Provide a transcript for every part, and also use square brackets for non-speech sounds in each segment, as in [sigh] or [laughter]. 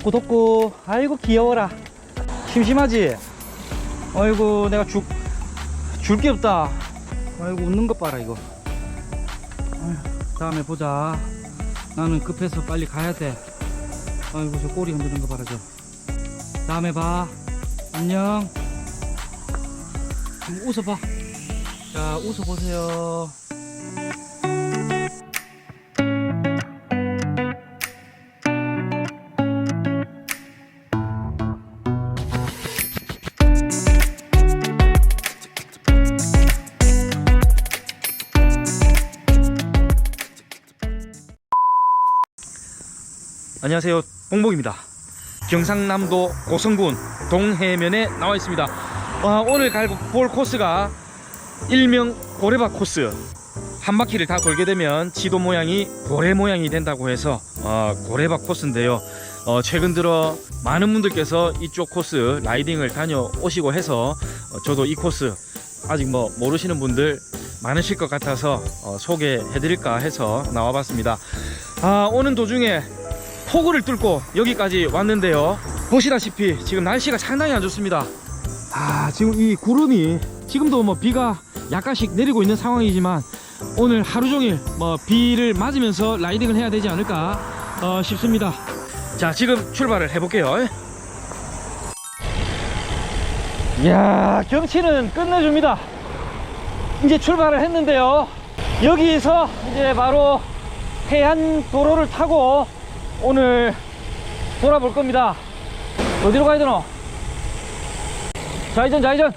덕구 덕구 아이고 귀여워라. 심심하지? 아이고 내가 줄줄게 없다. 아이고 웃는 것 봐라 이거. 다음에 보자. 나는 급해서 빨리 가야 돼. 아이고 저 꼬리 흔드는 거 봐라 저. 다음에 봐. 안녕. 웃어봐. 자 웃어보세요 안녕하세요. 봉봉입니다. 경상남도 고성군 동해면에 나와 있습니다. 아, 오늘 갈 볼 코스가 일명 고래밭 코스. 한 바퀴를 다 돌게 되면 지도 모양이 고래 모양이 된다고 해서 어, 고래밭 코스인데요. 어, 최근 들어 많은 분들께서 이쪽 코스 라이딩을 다녀오시고 해서 어, 저도 이 코스 아직 뭐 모르시는 분들 많으실 것 같아서 어, 소개해드릴까 해서 나와봤습니다. 아, 오는 도중에 폭우를 뚫고 여기까지 왔는데요. 보시다시피 지금 날씨가 상당히 안 좋습니다. 아 지금 이 구름이 지금도 뭐 비가 약간씩 내리고 있는 상황이지만 오늘 하루 종일 뭐 비를 맞으면서 라이딩을 해야 되지 않을까 어, 싶습니다. 자 지금 출발을 해볼게요. 이야 경치는 끝내줍니다. 이제 출발을 했는데요. 여기서 이제 바로 해안 도로를 타고 오늘 돌아볼 겁니다. 어디로 가야 되노? 좌회전 좌회전.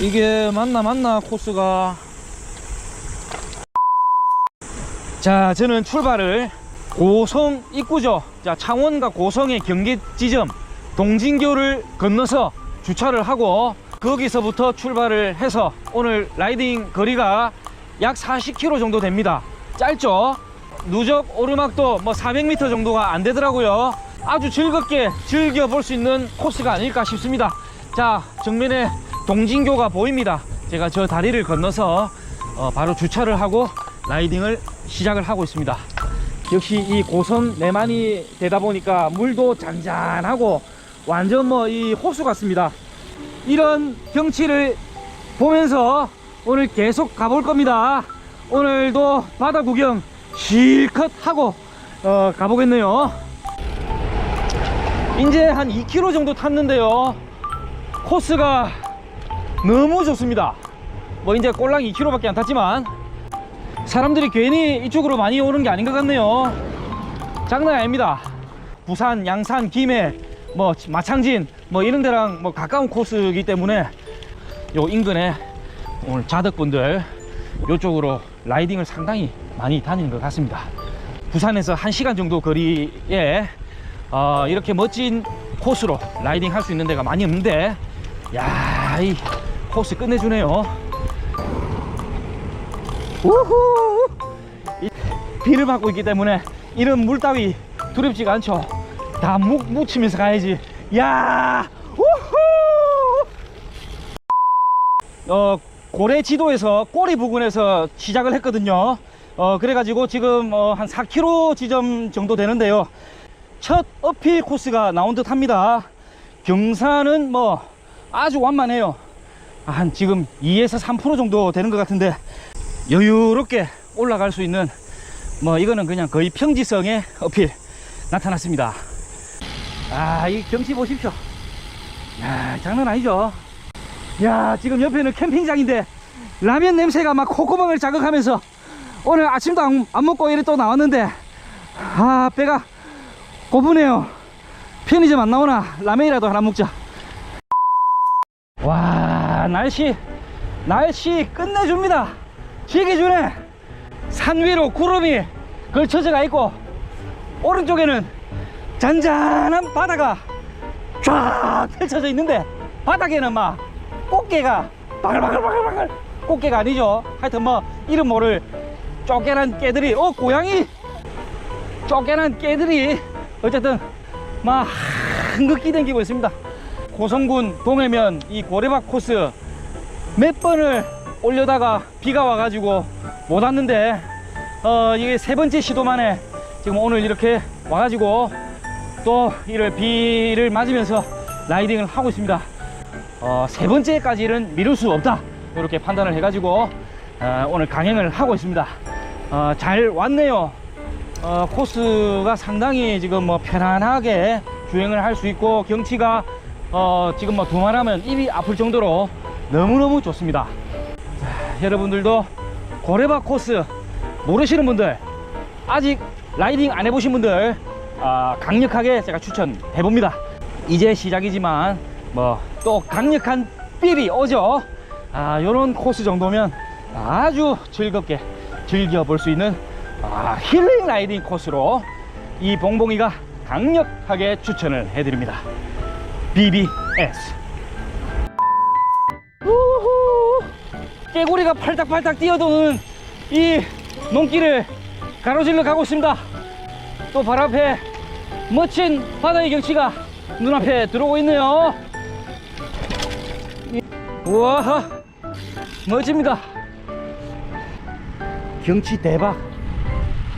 이게 맞나 맞나 코스가. 자 저는 출발을 고성 입구죠. 자 창원과 고성의 경계 지점 동진교를 건너서 주차를 하고 거기서부터 출발을 해서 오늘 라이딩 거리가 약 40km 정도 됩니다 짧죠? 누적 오르막도 뭐 400m 정도가 안 되더라고요. 아주 즐겁게 즐겨볼 수 있는 코스가 아닐까 싶습니다. 자 정면에 동진교가 보입니다. 제가 저 다리를 건너서 어, 바로 주차를 하고 라이딩을 시작을 하고 있습니다. 역시 이 고성 내만이 되다 보니까 물도 잔잔하고 완전 뭐 이 호수 같습니다. 이런 경치를 보면서 오늘 계속 가볼 겁니다 오늘도 바다 구경 실컷 하고 어, 가보겠네요. 이제 한 2km 정도 탔는데요. 코스가 너무 좋습니다. 뭐 이제 꼴랑 2km밖에 안 탔지만 사람들이 괜히 이쪽으로 많이 오는 게 아닌 것 같네요. 장난 아닙니다. 부산, 양산, 김해, 뭐 마창진 뭐 이런 데랑 뭐 가까운 코스이기 때문에 요 인근에 오늘 자덕분들 이쪽으로 라이딩을 상당히 많이 다니는 것 같습니다. 부산에서 1시간 정도 거리에 어, 이렇게 멋진 코스로 라이딩 할 수 있는 데가 많이 없는데 야이 코스 끝내주네요. 우후! 이 비를 맞고 있기 때문에 이런 물 따위 두렵지가 않죠. 다 묵, 묻히면서 가야지. 야 우후! 어 고래 지도에서 꼬리 부근에서 시작을 했거든요. 어 그래가지고 지금 어, 한 4km 지점 정도 되는데요. 첫 어필 코스가 나온 듯 합니다. 경사는 뭐 아주 완만해요. 한 지금 2에서 3% 정도 되는 것 같은데 여유롭게 올라갈 수 있는 뭐 이거는 그냥 거의 평지성의 어필 나타났습니다. 아 이 경치 보십시오. 야 장난 아니죠 야 지금 옆에는 캠핑장인데 라면 냄새가 막 콧구멍을 자극하면서 오늘 아침도 안, 안 먹고 이래 또 나왔는데 아 배가 고프네요. 편의점 안 나오나? 라면이라도 하나 먹자. 와 날씨 날씨 끝내줍니다. 즐겨주네. 산 위로 구름이 걸쳐져 가 있고 오른쪽에는 잔잔한 바다가 쫙 펼쳐져 있는데 바닥에는 막 꽃게가 바글바글바글바글 꽃게가 아니죠. 하여튼 뭐 이름 모를 쪼개난 깨들이 어 고양이. 쪼개난 깨들이 어쨌든 막 한극기 댕기고 있습니다. 고성군 동해면 이 고래밭 코스 몇 번을 올려다가 비가 와가지고 못 왔는데 어 이게 세 번째 시도 만에 지금 오늘 이렇게 와가지고 또 이를 비를 맞으면서 라이딩을 하고 있습니다. 어, 세 번째까지는 미룰 수 없다. 이렇게 판단을 해가지고 어, 오늘 강행을 하고 있습니다. 어, 잘 왔네요. 어, 코스가 상당히 지금 뭐 편안하게 주행을 할 수 있고 경치가 어, 지금 뭐 두말하면 입이 아플 정도로 너무너무 좋습니다. 자, 여러분들도 고래바 코스 모르시는 분들 아직 라이딩 안 해보신 분들 아, 강력하게 제가 추천해 봅니다. 이제 시작이지만 뭐 또 강력한 삘이 오죠. 아, 요런 코스 정도면 아주 즐겁게 즐겨볼 수 있는 아, 힐링 라이딩 코스로 이 봉봉이가 강력하게 추천을 해드립니다. BBS. 우후! 깨구리가 팔딱팔딱 뛰어도는 이 농길을 가로질러 가고 있습니다. 또 바로 앞에 멋진 바다의 경치가 눈앞에 들어오고 있네요. 이- 우와, 멋집니다. 경치 대박.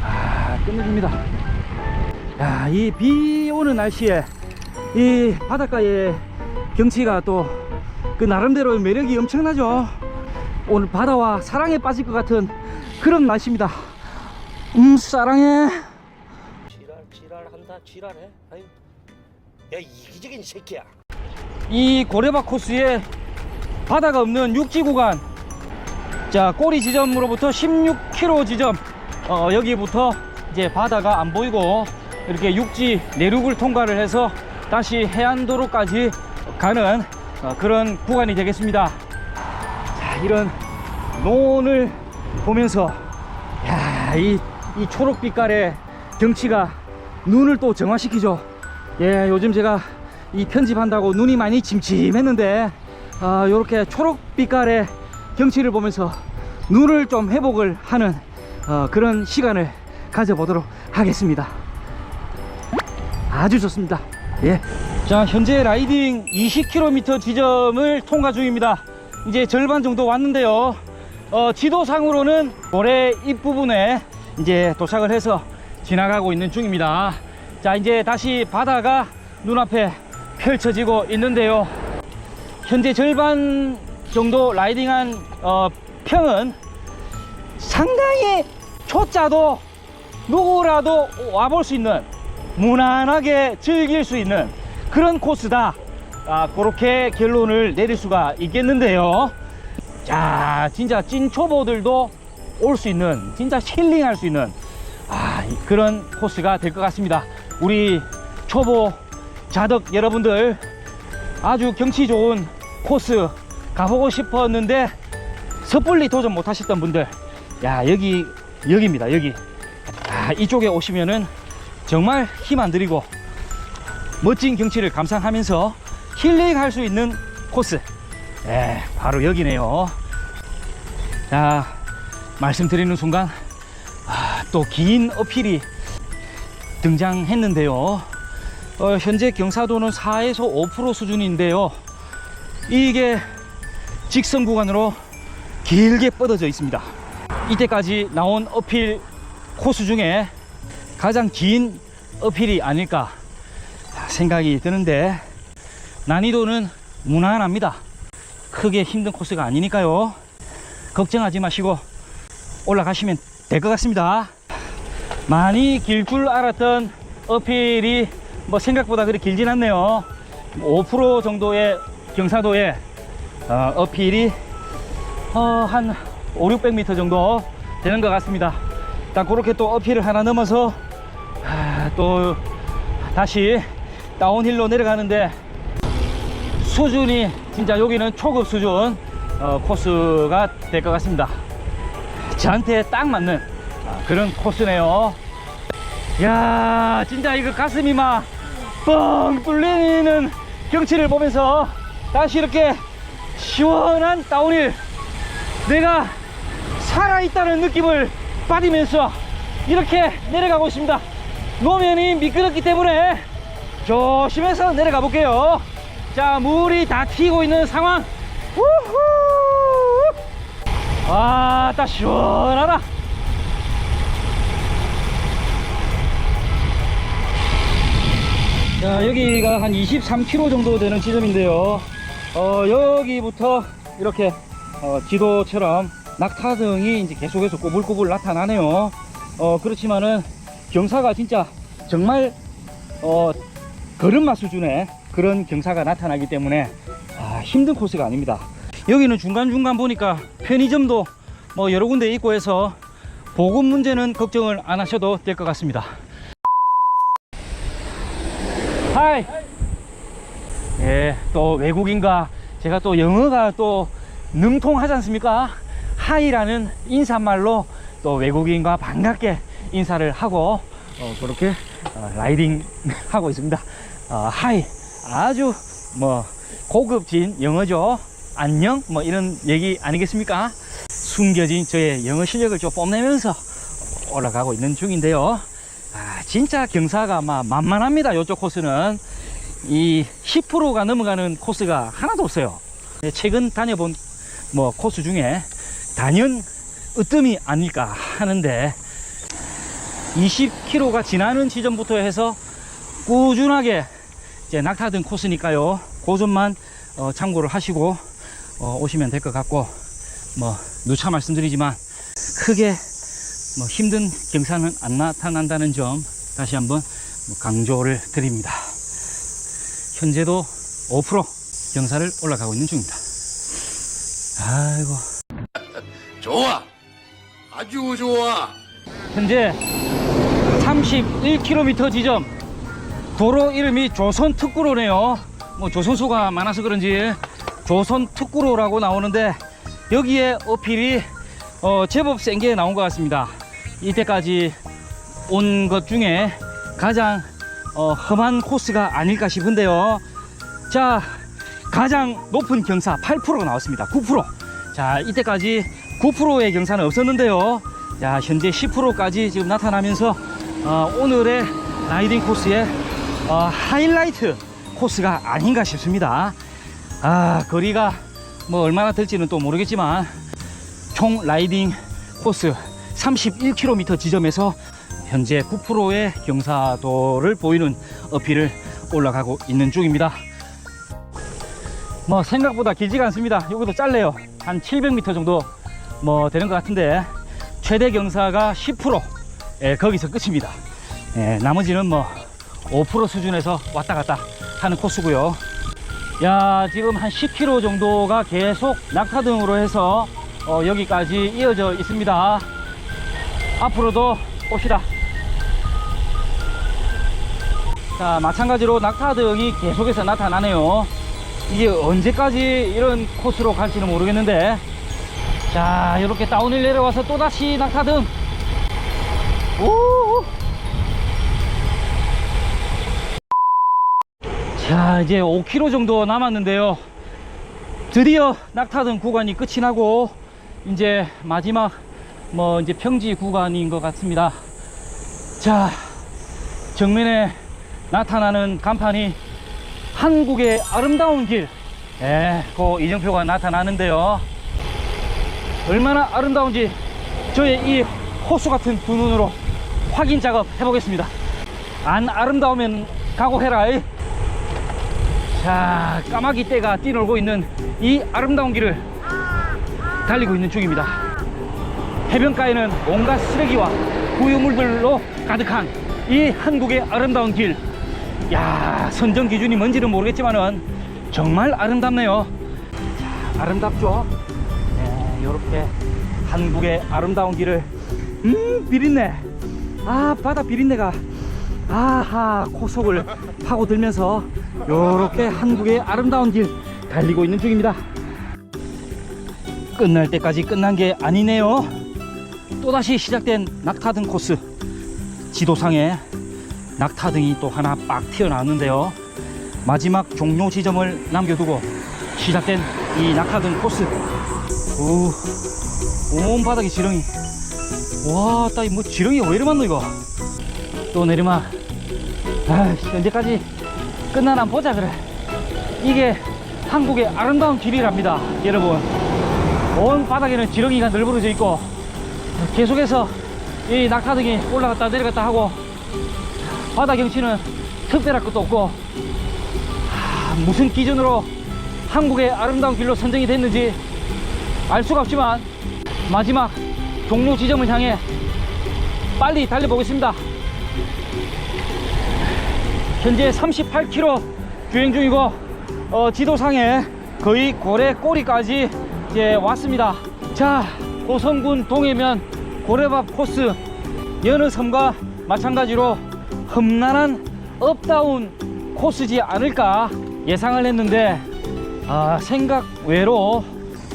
아, 끝내줍니다. 야, 이 비 오는 날씨에 이 바닷가의 경치가 또 그 나름대로 매력이 엄청나죠. 오늘 바다와 사랑에 빠질 것 같은 그런 날씨입니다. 음, 사랑해. 지랄 지랄한다 지랄해 아유 야 이기적인 새끼야 이 고래바 코스에 바다가 없는 육지 구간. 자 꼬리 지점으로부터 16km 지점. 어, 여기부터 이제 바다가 안 보이고 이렇게 육지 내륙을 통과를 해서 다시 해안도로까지 가는 어, 그런 구간이 되겠습니다. 자 이런 논을 보면서 야, 이, 이 초록빛깔의 경치가 눈을 또 정화시키죠. 예, 요즘 제가 이 편집한다고 눈이 많이 침침했는데, 아, 요렇게 초록 빛깔의 경치를 보면서 눈을 좀 회복을 하는 어, 그런 시간을 가져보도록 하겠습니다. 아주 좋습니다. 예. 자, 현재 라이딩 20km 지점을 통과 중입니다. 이제 절반 정도 왔는데요. 어, 지도상으로는 모래 입부분에 이제 도착을 해서 지나가고 있는 중입니다. 자, 이제 다시 바다가 눈앞에 펼쳐지고 있는데요. 현재 절반 정도 라이딩한 어, 평은 상당히 초짜도 누구라도 와볼 수 있는 무난하게 즐길 수 있는 그런 코스다. 아, 그렇게 결론을 내릴 수가 있겠는데요. 자, 진짜 찐 초보들도 올 수 있는, 진짜 힐링할 수 있는 아, 이- 그런 코스가 될 것 같습니다. 우리 초보 자덕 여러분들 아주 경치 좋은 코스 가보고 싶었는데 섣불리 도전 못 하셨던 분들 야 여기 여기입니다 여기. 아, 이쪽에 오시면은 정말 힘 안 들이고 멋진 경치를 감상하면서 힐링할 수 있는 코스. 예, 바로 여기네요. 자 말씀드리는 순간 아, 또긴 어필이 등장했는데요 어, 현재 경사도는 4에서 5% 수준인데요 이게 직선 구간으로 길게 뻗어져 있습니다 이때까지 나온 어필 코스 중에 가장 긴 어필이 아닐까 생각이 드는데 난이도는 무난합니다. 크게 힘든 코스가 아니니까요. 걱정하지 마시고 올라가시면 될 것 같습니다. 많이 길 줄 알았던 어필이 뭐 생각보다 그리 길진 않네요. 5% 정도의 경사도에 어, 어필이 어, 한 5, 600m 정도 되는 것 같습니다. 일단 그렇게 또 어필을 하나 넘어서 아, 또 다시 다운힐로 내려가는데 수준이 진짜 여기는 초급 수준 어, 코스가 될 것 같습니다. 저한테 딱 맞는 아, 그런 코스네요. 야 진짜 이거 가슴이 막 뻥 뚫리는 경치를 보면서 다시 이렇게 시원한 다운힐 내가 살아있다는 느낌을 받으면서 이렇게 내려가고 있습니다. 노면이 미끄럽기 때문에 조심해서 내려가 볼게요. 자, 물이 다 튀고 있는 상황. 우후! 아, 딱 시원하다. 자, 여기가 한 23km 정도 되는 지점인데요. 어, 여기부터 이렇게 어, 지도처럼 낙타등이 이제 계속해서 꼬불꼬불 나타나네요. 어, 그렇지만은 경사가 진짜 정말 어, 걸음마 수준의 그런 경사가 나타나기 때문에 아, 힘든 코스가 아닙니다. 여기는 중간중간 보니까 편의점도 뭐 여러 군데 있고 해서 보급 문제는 걱정을 안 하셔도 될 것 같습니다. 하이! 예, 또 외국인과 제가 또 영어가 또 능통하지 않습니까? 하이라는 인사말로 또 외국인과 반갑게 인사를 하고 어, 그렇게 어, 라이딩 [laughs] 하고 있습니다. 어, 하이 아주 뭐 고급진 영어죠. 안녕 뭐 이런 얘기 아니겠습니까? 숨겨진 저의 영어 실력을 좀 뽐내면서 올라가고 있는 중인데요. 아, 진짜 경사가 막 만만합니다. 이쪽 코스는 이 10%가 넘어가는 코스가 하나도 없어요. 네, 최근 다녀본 뭐 코스 중에 단연 으뜸이 아닐까 하는데 20km가 지나는 지점부터 해서 꾸준하게 이제 낙타등 코스니까요. 그 점만 어, 참고를 하시고 어, 오시면 될 것 같고 뭐 누차 말씀드리지만 크게 뭐 힘든 경사는 안 나타난다는 점 다시 한번 뭐 강조를 드립니다. 현재도 5% 경사를 올라가고 있는 중입니다. 아이고 [laughs] 좋아. 아주 좋아. 현재 31km 지점 도로 이름이 조선 특구로네요 뭐 조선소가 많아서 그런지 조선 특구로라고 나오는데 여기에 어필이 어, 제법 센 게 나온 것 같습니다 이때까지 온 것 중에 가장 어, 험한 코스가 아닐까 싶은데요. 자 가장 높은 경사 8%가 나왔습니다. 9%자 이때까지 9%의 경사는 없었는데요. 자 현재 10%까지 지금 나타나면서 어, 오늘의 라이딩 코스의 어, 하이라이트 코스가 아닌가 싶습니다. 아 거리가 뭐 얼마나 될지는 또 모르겠지만 총 라이딩 코스 31km 지점에서 현재 9%의 경사도를 보이는 어필을 올라가고 있는 중입니다. 뭐 생각보다 길지가 않습니다. 여기도 짧네요. 한 700m 정도 뭐 되는 것 같은데 최대 경사가 10% 예, 거기서 끝입니다. 예, 나머지는 뭐 5% 수준에서 왔다 갔다 하는 코스고요. 야 지금 한 10km 정도가 계속 낙타등으로 해서 어, 여기까지 이어져 있습니다 앞으로도 봅시다. 자 마찬가지로 낙타등이 계속해서 나타나네요. 이게 언제까지 이런 코스로 갈지는 모르겠는데. 자 이렇게 다운힐 내려와서 또다시 낙타등 오! 자 이제 5km 정도 남았는데요. 드디어 낙타등 구간이 끝이 나고 이제 마지막 뭐 이제 평지 구간인 것 같습니다 자 정면에 나타나는 간판이 한국의 아름다운 길 예, 그 이정표가 나타나는데요 얼마나 아름다운지 저의 이 호수 같은 두 눈으로 확인 작업 해보겠습니다. 안 아름다우면 각오해라. 이. 자, 까마귀 떼가 뛰놀고 있는 이 아름다운 길을 달리고 있는 중입니다. 해변가에는 온갖 쓰레기와 부유물들로 가득한 이 한국의 아름다운 길. 야, 선정 기준이 뭔지는 모르겠지만은 정말 아름답네요. 자, 아름답죠? 네, 이렇게 한국의 아름다운 길을 음 비린내 아 바다 비린내가 아하 코속을 파고들면서 이렇게 한국의 아름다운 길 달리고 있는 중입니다 끝날 때까지 끝난 게 아니네요 또다시 시작된 낙타등 코스 지도상에 낙타등이 또 하나 빡 튀어나왔는데요 마지막 종료 지점을 남겨두고 시작된 이 낙타등 코스 오, 온 바닥이 지렁이. 와, 따이 뭐 지렁이가 왜 이리 많노 이거? 또 내리막. 아이씨, 언제까지 끝나나 보자 그래. 이게 한국의 아름다운 길이랍니다, 여러분. 온 바닥에는 지렁이가 널브러져 있고 계속해서 이 낙하등이 올라갔다 내려갔다 하고 바다 경치는 특별할 것도 없고 하, 무슨 기준으로 한국의 아름다운 길로 선정이 됐는지 알 수가 없지만 마지막 종료 지점을 향해 빨리 달려보겠습니다. 현재 38km 주행 중이고 어, 지도상에 거의 고래 꼬리까지 이제 왔습니다. 자, 고성군 동해면 고래밥 코스 여느 섬과 마찬가지로 험난한 업다운 코스지 않을까 예상을 했는데 아, 생각 외로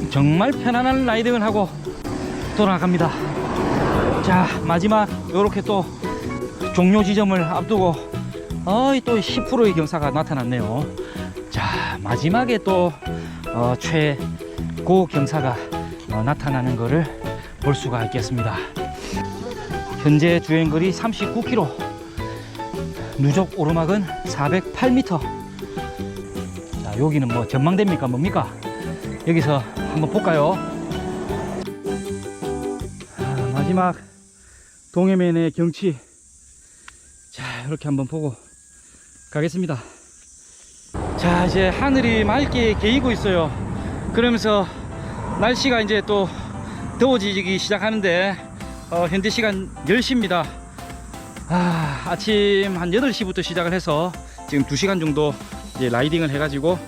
정말 편안한 라이딩을 하고 돌아갑니다. 자, 마지막 요렇게 또 종료 지점을 앞두고 어이 또 10%의 경사가 나타났네요. 자, 마지막에 또 어, 최고 경사가 어, 나타나는 것을 볼 수가 있겠습니다. 현재 주행거리 39km, 누적 오르막은 408m. 자, 여기는 뭐 전망대입니까? 뭡니까? 여기서 한번 볼까요? 아, 마지막 동해면의 경치. 자, 이렇게 한번 보고 가겠습니다. 자, 이제 하늘이 맑게 개이고 있어요. 그러면서 날씨가 이제 또 더워지기 시작하는데, 어, 현재 시간 10시입니다. 아, 아침 한 8시부터 시작을 해서 지금 2시간 정도 이제 라이딩을 해가지고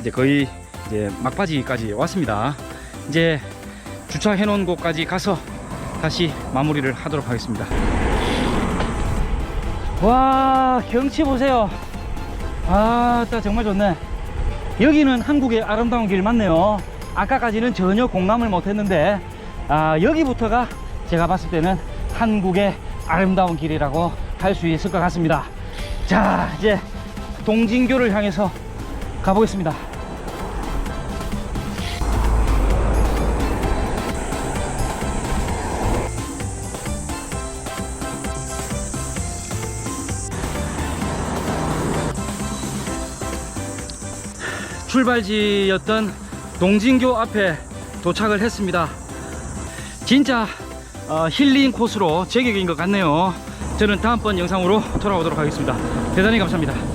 이제 거의 이제 막바지까지 왔습니다. 이제 주차해 놓은 곳까지 가서 다시 마무리를 하도록 하겠습니다. 와, 경치 보세요. 아, 따 정말 좋네. 여기는 한국의 아름다운 길 맞네요. 아까까지는 전혀 공감을 못했는데, 아, 여기부터가 제가 봤을 때는 한국의 아름다운 길이라고 할 수 있을 것 같습니다. 자, 이제 동진교를 향해서 가보겠습니다. 출발지였던 동진교 앞에 도착을 했습니다. 진짜 어, 힐링 코스로 제격인 것 같네요. 저는 다음번 영상으로 돌아오도록 하겠습니다. 대단히 감사합니다.